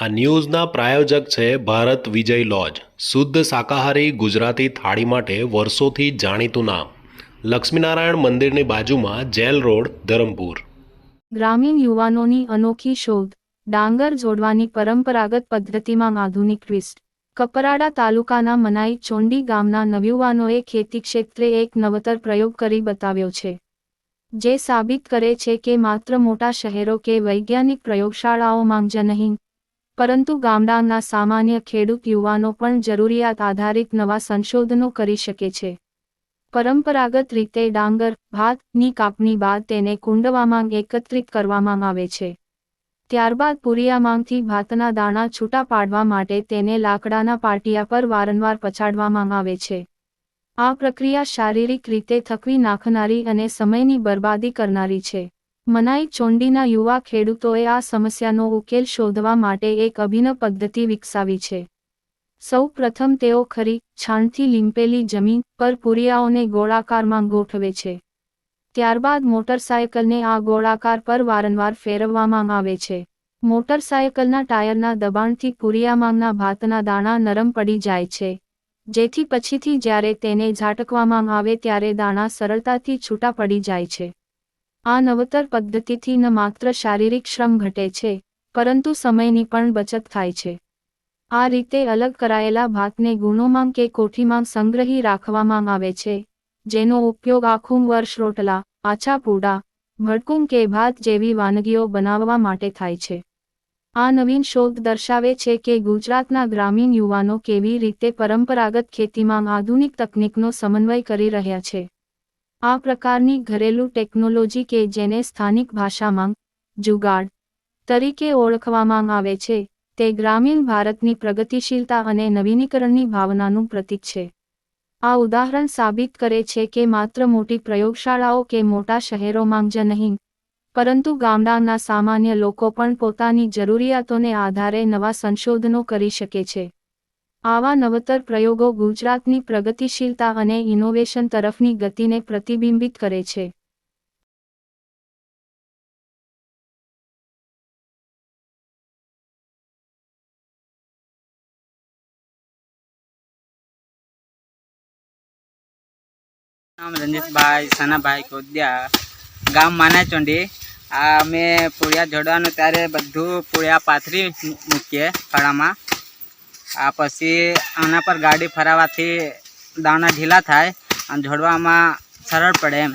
આ ન્યૂઝના પ્રાયોજક છે ભારત વિજય લોજ. શુદ્ધ શાકાહારી ગુજરાતી થાળી માટે વર્ષોથી જાણીતું નામ. લક્ષ્મીનારાયણ મંદિરની બાજુમાં જેલ રોડ, ધરમપુર. ગ્રામીણ યુવાનોની અનોખી શોધ. ડાંગર જોડવાની પરંપરાગત પદ્ધતિમાં આધુનિક ટ્વિસ્ટ. કપરાડા તાલુકાના મનાઈ ચોંડી ગામના નવયુવાનોએ ખેતી ક્ષેત્રે એક નવતર પ્રયોગ કરી બતાવ્યો છે. જે સાબિત કરે છે કે માત્ર મોટા શહેરો કે વૈજ્ઞાનિક પ્રયોગશાળાઓમાં જ નહીં, પરંતુ ગામડાના સામાન્ય ખેડૂત યુવાનો પણ જરૂરિયાત આધારિત નવા સંશોધનો કરી શકે છે. પરંપરાગત રીતે ડાંગર ભાતની કાપણી બાદ તેને કુંડવામાં એકત્રિત કરવામાં આવે છે. ત્યારબાદ પુરિયામાંથી ભાતના દાણા છૂટા પાડવા માટે તેને લાકડાના પાટિયા પર વારંવાર પછાડવામાં આવે છે. આ પ્રક્રિયા શારીરિક રીતે થકવી નાખનારી અને સમયની બરબાદી કરનારી છે. મનાઈ ચોંડીના યુવા ખેડૂતોએ આ સમસ્યાનો ઉકેલ શોધવા માટે એક અભિનવ પદ્ધતિ વિકસાવી છે. સૌ પ્રથમ તેઓ ખરી છાણથી લીંપેલી જમીન પર પુરિયાઓને ગોળાકારમાં ગોઠવે છે. ત્યારબાદ મોટરસાયકલને આ ગોળાકાર પર વારંવાર ફેરવવામાં આવે છે. મોટરસાયકલના ટાયરના દબાણથી કુરિયામાંગના ભાતના દાણા નરમ પડી જાય છે. જેથી પછીથી જ્યારે તેને ઝાટકવામાં આવે ત્યારે દાણા સરળતાથી છૂટા પડી જાય છે. આ નવતર પદ્ધતિથી ન માત્ર શારીરિક શ્રમ ઘટે છે, પરંતુ સમયની પણ બચત થાય છે. આ રીતે અલગ કરાયેલા ભાતને ગુણોમાં કે કોઠીમાં સંગ્રહી રાખવામાં આવે છે જેનો ઉપયોગ આખું વર્ષ રોટલા, આછા પૂડા, ભડકું કે ભાત જેવી વાનગીઓ બનાવવા માટે થાય છે. આ નવીન શોધ દર્શાવે છે કે ગુજરાતના ગ્રામીણ યુવાનો કેવી રીતે પરંપરાગત ખેતીમાં આધુનિક તકનીકનો સમન્વય કરી રહ્યા છે. આ પ્રકારની ઘરેલું ટેકનોલોજી કે જેને સ્થાનિક ભાષામાં જુગાડ તરીકે ઓળખવામાં આવે છે, તે ગ્રામીણ ભારતની પ્રગતિશીલતા અને નવીનીકરણની ભાવનાનું પ્રતીક છે. આ ઉદાહરણ સાબિત કરે છે કે માત્ર મોટી પ્રયોગશાળાઓ કે મોટા શહેરોમાં જ નહીં, પરંતુ ગામડાના સામાન્ય લોકો પણ પોતાની જરૂરિયાતોને આધારે નવા સંશોધનો કરી શકે છે. આવા નવતર પ્રયોગો ગુજરાતની પ્રગતિશીલતા અને ઇનોવેશન તરફની ગતિને પ્રતિબિંબિત કરે છે. નામ રંજીતભાઈ, સનાભાઈ કોદ્યા ગામ માનાચોંડી આ અમે પૂળિયા જોડવાનું ત્યારે બધું પૂળિયા પાથરી મૂકીએ ફળામાં. આ પછી આના પર ગાડી ફરાવાથી દાણા ઢીલા થાય અને જોડવામાં સરળ પડે એમ.